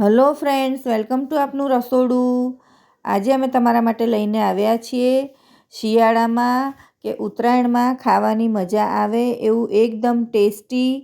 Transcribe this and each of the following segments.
Hello friends, welcome to આપનું રસોડું. આજે અમે તમારા માટે લઈને આવ્યા છીએ શિયાળામાં કે ઉત્તરાયણમાં ખાવાની મજા આવે એવું એકદમ ટેસ્ટી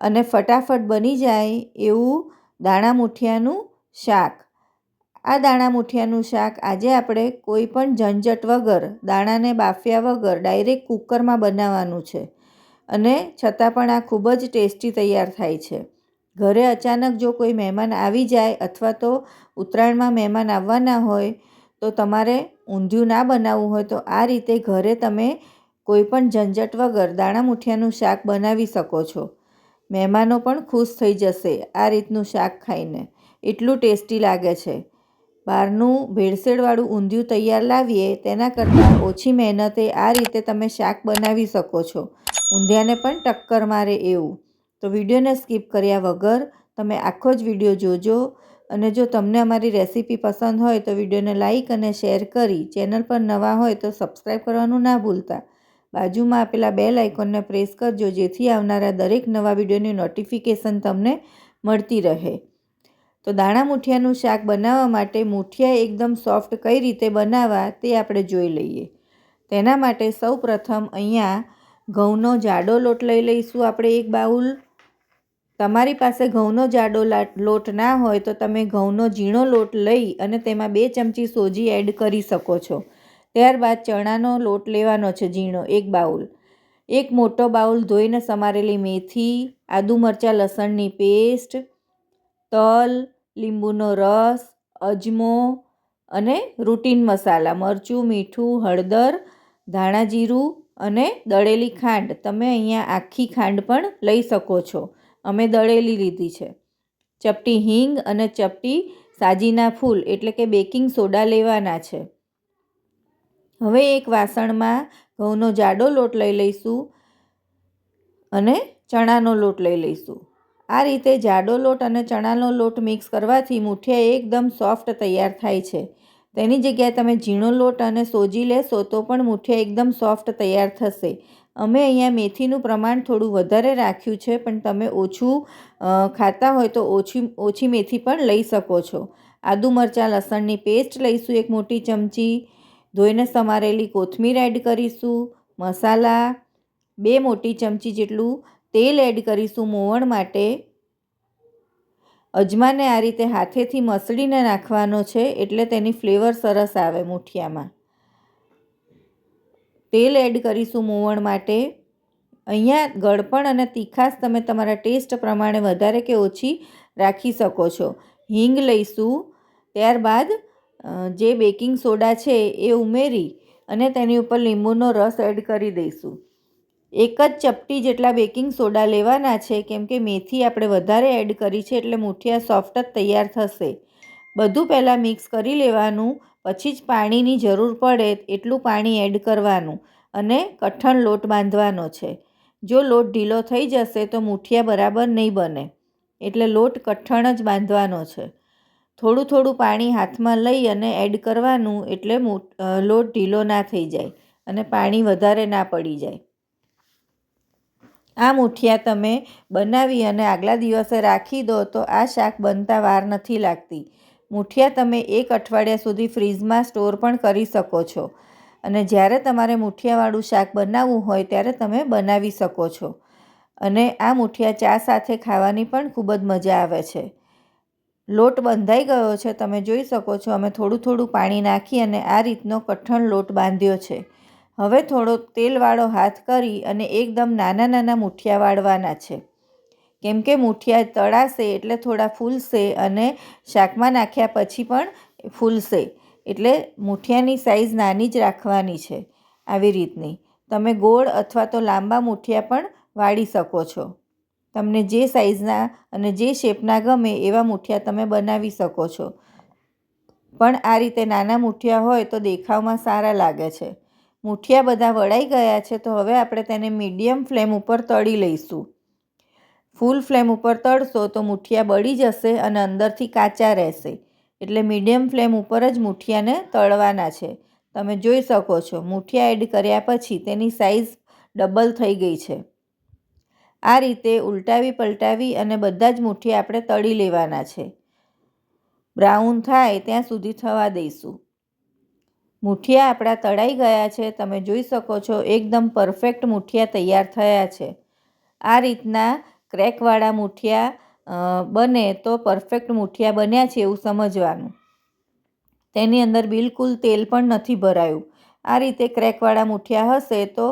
અને ફટાફટ બની જાય એવું દાણા મૂઠિયાનું શાક. આ દાણા મૂઠિયાનું શાક આજે આપણે કોઈ પણ ઝંઝટ વગર, દાણાને બાફ્યા વગર ડાયરેક્ટ કુકરમાં બનાવવાનું છે અને છતાં પણ આ ખૂબ જ ટેસ્ટી તૈયાર થાય છે. ઘરે અચાનક જો કોઈ મહેમાન આવી જાય અથવા તો ઉત્તરાયણમાં મહેમાન આવવાના હોય તો તમારે ઊંધિયું ના બનાવવું હોય તો આ રીતે ઘરે તમે કોઈ પણ ઝંઝટ વગર દાણા મુઠિયાનું શાક બનાવી શકો છો. મહેમાનો પણ ખુશ થઈ જશે આ રીતનું શાક ખાઈને. એટલું ટેસ્ટી લાગે છે. બહારનું ભેળસેળવાળું ઊંધિયું તૈયાર લાવીએ તેના કરતાં ઓછી મહેનતે આ રીતે તમે શાક બનાવી શકો છો. ઊંધિયાને પણ ટક્કર મારે એવું. તો વિડીયોને સ્કીપ કર્યા વગર તમે આખો જ વીડિયો જોજો. અને જો તમને અમારી રેસીપી પસંદ હોય તો વિડીયોને લાઇક અને શેર કરી ચેનલ પર નવા હોય તો સબસ્ક્રાઈબ કરવાનું ના ભૂલતા. બાજુમાં આપેલા બે આઇકોનને પ્રેસ કરજો જેથી આવનારા દરેક નવા વિડીયોની નોટિફિકેશન તમને મળતી રહે. તો દાણા મુઠિયાનું શાક બનાવવા માટે મુઠિયા એકદમ સોફ્ટ કઈ રીતે બનાવવા તે આપણે જોઈ લઈએ. તેના માટે સૌ પ્રથમ અહીંયા ઘઉંનો જાડો લોટ લઈ લઈશું આપણે એક બાઉલ. તમારી પાસે ઘઉંનો જાડો લોટ ના હોય તો તમે ઘઉંનો ઝીણો લોટ લઈ અને તેમાં બે ચમચી સોજી એડ કરી શકો છો. ત્યારબાદ ચણાનો લોટ લેવાનો છે ઝીણો, એક બાઉલ. એક મોટો બાઉલ ધોઈને સમારેલી મેથી, આદુ મરચાં, લસણની પેસ્ટ, તલ, લીંબુનો રસ, અજમો અને રૂટીન મસાલા, મરચું, મીઠું, હળદર, ધાણા જીરું અને દળેલી ખાંડ. તમે અહીંયા આખી ખાંડ પણ લઈ શકો છો. અમે દળેલી લીધી છે. ચપટી હિંગ અને ચપટી સાજીના ફૂલ, એટલે કે બેકિંગ સોડા લેવાના છે. હવે એક વાસણમાં ઘઉંનો જાડો લોટ લઈ લઈશું અને ચણાનો લોટ લઈ લઈશું. આ રીતે જાડો લોટ અને ચણાનો લોટ મિક્સ કરવાથી મુઠિયા એકદમ સોફ્ટ તૈયાર થાય છે. તેની જગ્યાએ તમે ઝીણો લોટ અને સોજી લેશો તો પણ મુઠિયા એકદમ સોફ્ટ તૈયાર થશે. અમે અહીંયા મેથીનું પ્રમાણ થોડું વધારે રાખ્યું છે, પણ તમે ઓછું ખાતા હોય તો ઓછી ઓછી મેથી પણ લઈ શકો છો. આદુ મરચાં, લસણની પેસ્ટ લઈશું એક મોટી ચમચી, ધોઈને સમારેલી કોથમીર એડ કરીશું, મસાલા બે મોટી ચમચી જેટલું તેલ એડ કરીશું મોવણ માટે. અજમાને આ રીતે હાથેથી મસળીને નાખવાનો છે, એટલે તેની ફ્લેવર સરસ આવે મુઠિયામાં. તેલ એડ કરીશું મોવણ માટે. અહીંયા ગળપણ અને તીખાશ તમે તમારા ટેસ્ટ પ્રમાણે વધારે કે ઓછી રાખી શકો છો. હિંગ લઈશું. ત્યારબાદ જે બેકિંગ સોડા છે એ ઉમેરી અને તેની ઉપર લીંબુનો રસ એડ કરી દઈશું. એક જ ચપટી જેટલા બેકિંગ સોડા લેવાના છે, કેમ કે મેથી આપણે વધારે એડ કરી છે એટલે મુઠિયા સોફ્ટ જ તૈયાર થશે. બધું પહેલાં મિક્સ કરી લેવાનું. પછી જ પાણીની જરૂર પડે એટલું પાણી એડ કરવાનું અને કઠણ લોટ બાંધવાનો છે. જો લોટ ઢીલો થઈ જશે તો મુઠિયા બરાબર નહીં બને, એટલે લોટ કઠણ જ બાંધવાનો છે. થોડું થોડું પાણી હાથમાં લઈ અને એડ કરવાનું એટલે લોટ ઢીલો ના થઈ જાય અને પાણી વધારે ના પડી જાય. આ મુઠિયા તમે બનાવી અને આગલા દિવસે રાખી દો તો આ શાક બનતા વાર નથી લાગતી. મુઠિયા તમે એક અઠવાડિયા સુધી ફ્રીજમાં સ્ટોર પણ કરી શકો છો. અને જ્યારે તમારે મૂઠિયાવાળું શાક બનાવવું હોય ત્યારે તમે બનાવી શકો છો. અને આ મૂઠિયા ચા સાથે ખાવાની પણ ખૂબ જ મજા આવે છે. લોટ બંધાઈ ગયો છે, તમે જોઈ શકો છો, અમે થોડું થોડું પાણી નાખી અને આ રીતનો કઠણ લોટ બાંધ્યો છે. હવે થોડો તેલવાળો હાથ કરી અને એકદમ નાના નાના મૂઠિયા વાળવાના છે. કેમ કે મૂઠિયા તળાશે એટલે થોડા ફૂલશે અને શાકમાં નાખ્યા પછી પણ ફૂલશે. એટલે મૂઠિયાની સાઇઝ નાની જ રાખવાની છે આવી રીતની. તમે ગોળ અથવા તો લાંબા મૂઠિયા પણ વાળી શકો છો. તમને જે સાઈઝના અને જે શેપના ગમે એવા મૂઠિયા તમે બનાવી શકો છો. પણ આ રીતે નાના મૂઠિયા હોય તો દેખાવમાં સારા લાગે છે. મૂઠિયા બધા વળાઈ ગયા છે તો હવે આપણે તેને મીડિયમ ફ્લેમ ઉપર તળી લઈશું. ફૂલ ફ્લેમ ઉપર તળશો તો મુઠિયા બળી જશે અને અંદરથી કાચા રહેશે. એટલે મીડિયમ ફ્લેમ ઉપર જ મુઠિયાને તળવાના છે. તમે જોઈ શકો છો, મુઠિયા એડ કર્યા પછી તેની સાઈઝ ડબલ થઈ ગઈ છે. આ રીતે ઉલટાવી પલટાવી અને બધા જ મુઠિયા આપણે તળી લેવાના છે. બ્રાઉન થાય ત્યાં સુધી થવા દઈશું. મૂઠિયા આપણા તળાઈ ગયા છે. તમે જોઈ શકો છો, એકદમ પરફેક્ટ મૂઠિયા તૈયાર થયા છે. આ રીતના ક્રેકવાળા મૂઠિયા બને તો પરફેક્ટ મૂઠિયા બન્યા છે એવું સમજવાનું. તેની અંદર બિલકુલ તેલ પણ નથી ભરાયું. આ રીતે ક્રેકવાળા મૂઠિયા હશે તો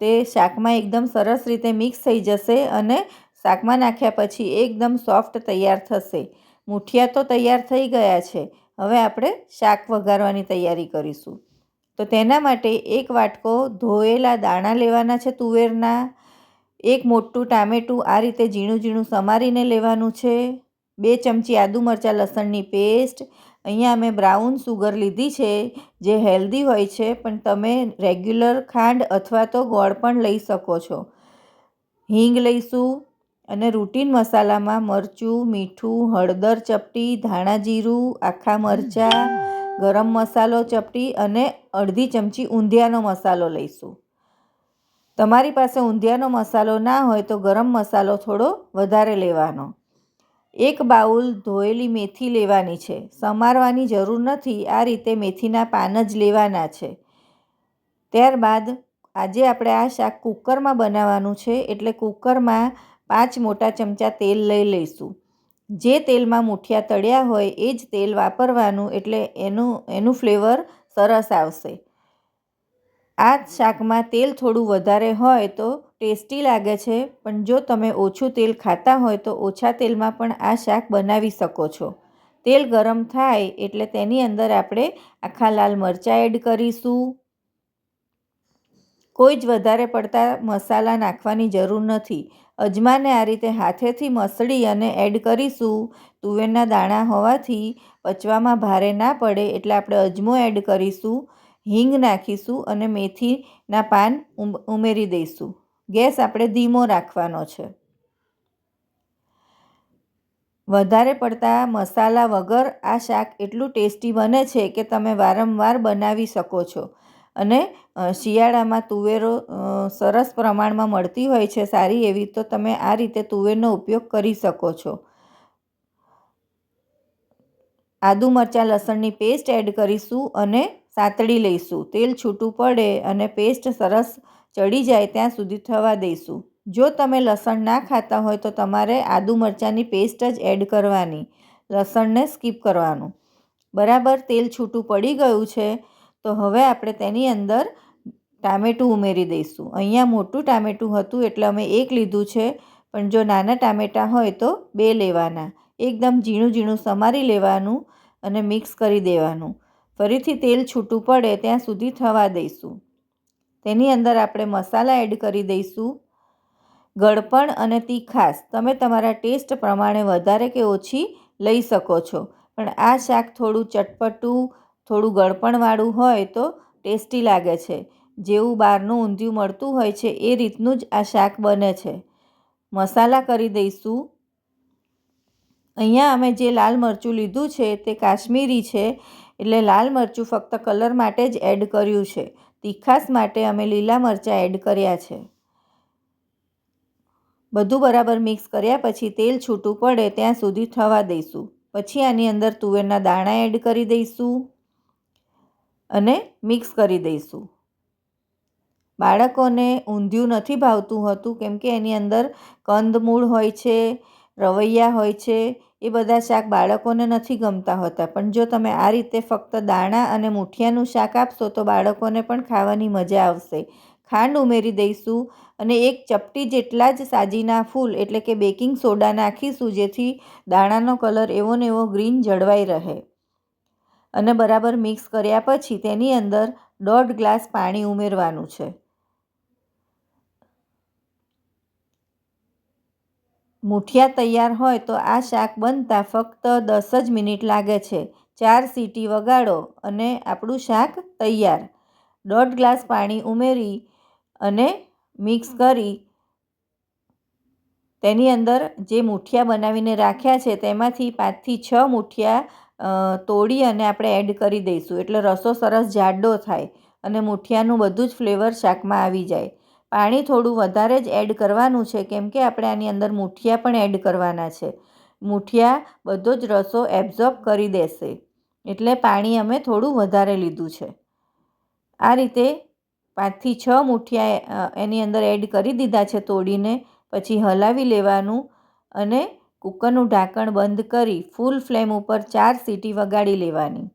તે શાકમાં એકદમ સરસ રીતે મિક્સ થઈ જશે અને શાકમાં નાખ્યા પછી એકદમ સોફ્ટ તૈયાર થશે. મૂઠિયા તો તૈયાર થઈ ગયા છે. હવે આપણે શાક વઘારવાની તૈયારી કરીશું. તો તેના માટે એક વાટકો ધોયેલા દાણા લેવાના છે તુવેરના. એક મોટું ટામેટું આ રીતે ઝીણું ઝીણું સમારીને લેવાનું છે. બે ચમચી આદુ મરચાં લસણની પેસ્ટ. અહીંયા અમે બ્રાઉન સુગર લીધી છે, જે હેલ્ધી હોય છે, પણ તમે રેગ્યુલર ખાંડ અથવા તો ગોળ પણ લઈ શકો છો. હિંગ લઈશું અને રૂટીન મસાલામાં મરચું, મીઠું, હળદર ચપટી, ધાણા જીરું, આખા મરચાં, ગરમ મસાલો ચપટી અને અડધી ચમચી ઊંધિયાનો મસાલો લઈશું. તમારી પાસે ઊંધિયાનો મસાલો ના હોય તો ગરમ મસાલો થોડો વધારે લેવાનો. એક બાઉલ ધોયેલી મેથી લેવાની છે. સમારવાની જરૂર નથી. આ રીતે મેથીના પાન જ લેવાના છે. ત્યારબાદ આજે આપણે આ શાક કુકરમાં બનાવવાનું છે. એટલે કુકરમાં પાંચ મોટા ચમચા તેલ લઈ લઈશું. જે તેલમાં મૂઠિયા તળ્યા હોય એ જ તેલ વાપરવાનું. એટલે એનું એનું ફ્લેવર સરસ આવશે. આ જ શાકમાં તેલ થોડું વધારે હોય તો ટેસ્ટી લાગે છે, પણ જો તમે ઓછું તેલ ખાતા હોય તો ઓછા તેલમાં પણ આ શાક બનાવી શકો છો. તેલ ગરમ થાય એટલે તેની અંદર આપણે આખા લાલ મરચાં એડ કરીશું. કોઈ જ વધારે પડતા મસાલા નાખવાની જરૂર નથી. અજમાને આ રીતે હાથેથી મસળી અને એડ કરીશું. તુવેરના દાણા હોવાથી પચવામાં ભારે ના પડે એટલે આપણે અજમો એડ કરીશું. હિંગ નાખીશું અને મેથીના પાન ઉમેરી દઈશું. ગેસ આપણે ધીમો રાખવાનો છે. વધારે પડતા મસાલા વગર આ શાક એટલું ટેસ્ટી બને છે કે તમે વારંવાર બનાવી શકો છો. અને શિયાળામાં તુવેરો સરસ પ્રમાણમાં મળતી હોય છે સારી એવી તો તમે આ રીતે તુવેરનો ઉપયોગ કરી શકો છો. આદુ મરચાં લસણની પેસ્ટ એડ કરીશું અને સાતળી લઈશું. તેલ છૂટું પડે અને પેસ્ટ સરસ ચડી જાય ત્યાં સુધી થવા દઈશું. જો તમે લસણ ના ખાતા હોય તો તમારે આદુ મરચાંની પેસ્ટ જ એડ કરવાની. લસણને સ્કીપ કરવાનું. બરાબર, તેલ છૂટું પડી ગયું છે, તો હવે આપણે તેની અંદર ટામેટું ઉમેરી દઈશું. અહીંયા મોટું ટામેટું હતું એટલે અમે એક લીધું છે, પણ જો નાના ટામેટાં હોય તો બે લેવાના. એકદમ ઝીણું ઝીણું સમારી લેવાનું અને મિક્સ કરી દેવાનું. ફરીથી તેલ છૂટું પડે ત્યાં સુધી થવા દઈશું. તેની અંદર આપણે મસાલા એડ કરી દઈશું, ગળપણ અને તીખાસ તમે તમારા ટેસ્ટ પ્રમાણે વધારે કે ઓછી લઈ શકો છો. પણ આ શાક થોડું ચટપટું, થોડું ગળપણવાળું હોય તો ટેસ્ટી લાગે છે. જેવું બહારનું ઊંધિયું મળતું હોય છે એ રીતનું જ આ શાક બને છે. મસાલા કરી દઈશું. અહીંયા અમે જે લાલ મરચું લીધું છે તે કાશ્મીરી છે. એટલે લાલ મરચું ફક્ત કલર માટે જ એડ કર્યું છે. તીખાસ માટે અમે લીલા મરચાં એડ કર્યા છે. બધું બરાબર મિક્સ કર્યા પછી તેલ છૂટું પડે ત્યાં સુધી થવા દઈશું. પછી આની અંદર તુવેરના દાણા એડ કરી દઈશું અને મિક્સ કરી દઈશું. બાળકોને ઊંધિયું નથી ભાવતું હતું કેમ કે એની અંદર કંદમૂળ હોય છે, રવૈયા હોય છે એ બધા શાક બાળકોને નથી ગમતા હોતા. પણ જો તમે આ રીતે ફક્ત દાણા અને મૂઠિયાનું શાક આપશો, તો બાળકોને પણ ખાવાની મજા આવશે. ખાંડ ઉમેરી દઈશું અને એક ચપટી જેટલા જ સાજીના ફૂલ, એટલે કે બેકિંગ સોડા નાખીશું, જેથી દાણાનો કલર એવો ને એવો ગ્રીન જળવાઈ રહે. અને બરાબર મિક્સ કર્યા પછી તેની અંદર દોઢ ગ્લાસ પાણી ઉમેરવાનું છે. મૂઠિયા તૈયાર હોય તો આ શાક બનતા ફક્ત દસ જ મિનિટ લાગે છે. ચાર સીટી વગાડો અને આપણું શાક તૈયાર. દોઢ ગ્લાસ પાણી ઉમેરી અને મિક્સ કરી તેની અંદર જે મૂઠિયા બનાવીને રાખ્યા છે તેમાંથી પાંચથી છ મૂઠિયા તોડી અને આપણે એડ કરી દઈશું. એટલે રસો સરસ જાડો થાય અને મૂઠિયાનું બધું જ ફ્લેવર શાકમાં આવી જાય. પાણી થોડું વધારે જ એડ કરવાનું છે, કેમ કે આપણે આની અંદર મૂઠિયા પણ એડ કરવાના છે. મૂઠિયા બધો જ રસો એબ્ઝોર્બ કરી દેશે, એટલે પાણી અમે થોડું વધારે લીધું છે. આ રીતે પાંચથી છ મૂઠિયા એની અંદર એડ કરી દીધા છે તોડીને, પછી હલાવી લેવાનું અને કુકરનું ઢાંકણ બંધ કરી ફૂલ ફ્લેમ ઉપર ચાર સીટી વગાડી લેવાની.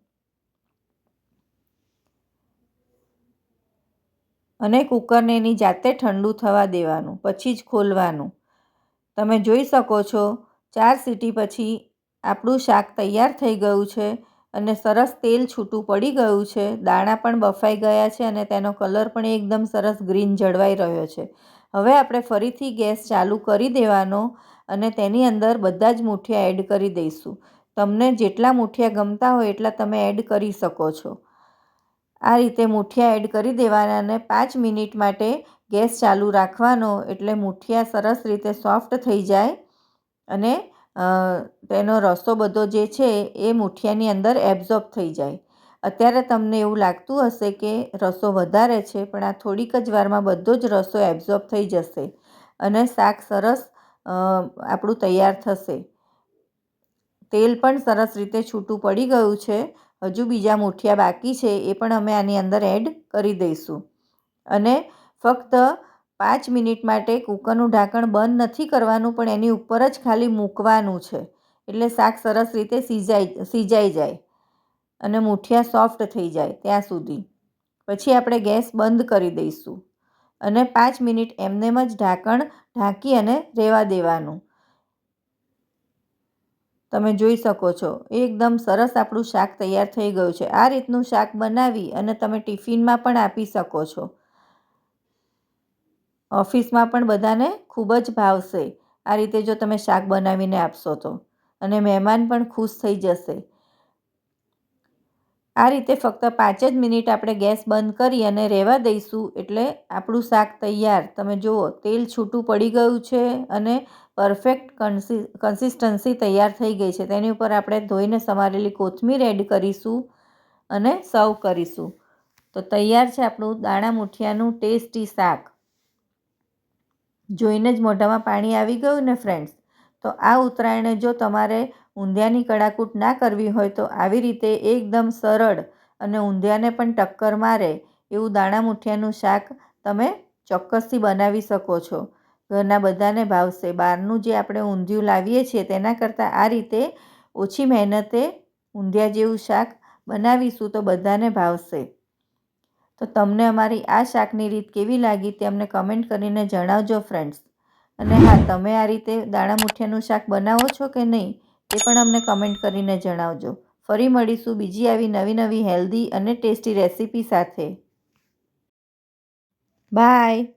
અને કૂકરને એની જાતે ઠંડુ થવા દેવાનું, પછી જ ખોલવાનું. તમે જોઈ શકો છો, ચાર સીટી પછી આપણું શાક તૈયાર થઈ ગયું છે અને સરસ તેલ છૂટું પડી ગયું છે. દાણા પણ બફાઈ ગયા છે અને તેનો કલર પણ એકદમ સરસ ગ્રીન જળવાઈ રહ્યો છે. હવે આપણે ફરીથી ગેસ ચાલુ કરી દેવાનો અને તેની અંદર બધા જ મૂઠિયા એડ કરી દઈશું. તમને જેટલા મૂઠિયા ગમતા હોય એટલા તમે એડ કરી શકો છો. આ રીતે મૂઠિયા એડ કરી દેવાના અને પાંચ મિનિટ માટે ગેસ ચાલુ રાખવાનો. એટલે મૂઠિયા સરસ રીતે સોફ્ટ થઈ જાય અને તેનો રસો બધો જે છે એ મૂઠિયાની અંદર એબ્ઝોર્બ થઈ જાય. અત્યારે તમને એવું લાગતું હશે કે રસો વધારે છે, પણ આ થોડીક જ વારમાં બધો જ રસો એબ્ઝોર્બ થઈ જશે અને શાક સરસ આપણું તૈયાર થશે. તેલ પણ સરસ રીતે છૂટું પડી ગયું છે. હજુ બીજા મૂઠિયા બાકી છે એ પણ અમે આની અંદર એડ કરી દઈશું. અને ફક્ત પાંચ મિનિટ માટે કૂકરનું ઢાંકણ બંધ નથી કરવાનું, પણ એની ઉપર જ ખાલી મૂકવાનું છે. એટલે શાક સરસ રીતે સિજાઈ સિજાઈ જાય અને મૂઠિયા સોફ્ટ થઈ જાય ત્યાં સુધી. પછી આપણે ગેસ બંધ કરી દઈશું. અને પાંચ મિનિટ એમનેમ જ ઢાંકણ ઢાંકી અને રહેવા દેવાનું. તમે જોઈ શકો છો. એકદમ સરસ આપણું શાક તૈયાર થઈ ગયું છે. આ રીતનું શાક બનાવી અને તમે ટિફિનમાં પણ આપી શકો છો. ઓફિસમાં પણ બધાને ખૂબ જ ભાવશે. આ રીતે જો તમે શાક બનાવીને આપશો તો. અને મહેમાન પણ ખુશ થઈ જશે. આ રીતે ફક્ત પાંચ જ મિનિટ આપણે ગેસ બંધ કરી અને રહેવા દઈશું એટલે આપણું શાક તૈયાર. તમે જુઓ, તેલ છૂટું પડી ગયું છે અને પરફેક્ટ કન્સિસ્ટન્સી તૈયાર થઈ ગઈ છે. તેની ઉપર આપણે ધોઈને સમારેલી કોથમીર એડ કરીશું અને સર્વ કરીશું. તો તૈયાર છે આપણું દાણા મુઠિયાનું ટેસ્ટી શાક. જોઈને જ મોઢામાં પાણી આવી ગયું ને, ફ્રેન્ડ્સ? તો આ ઉત્તરાયણે જો તમારે ઊંધિયાની કડાકૂટ ના કરવી હોય તો આવી રીતે એકદમ સરળ અને ઊંધિયાને પણ ટક્કર મારે એવું દાણા મુઠિયાનું શાક તમે ચોક્કસથી બનાવી શકો છો. ઘરના બધાને ભાવશે. બહારનું જે આપણે ઊંધિયું લાવીએ છીએ તેના કરતાં આ રીતે ઓછી મહેનતે ઊંધિયા જેવું શાક બનાવીશું તો બધાને ભાવશે. તો તમને અમારી આ શાકની રીત કેવી લાગી તે અમને કમેન્ટ કરીને જણાવજો ફ્રેન્ડ્સ અને હા, તમે આ રીતે દાણા મુઠિયાનું શાક બનાવો છો કે નહીં? તે પણ અમને કમેન્ટ કરીને જણાવજો. ફરી મળીશું બીજી આવી નવી નવી હેલ્ધી અને ટેસ્ટી રેસીપી સાથે. બાય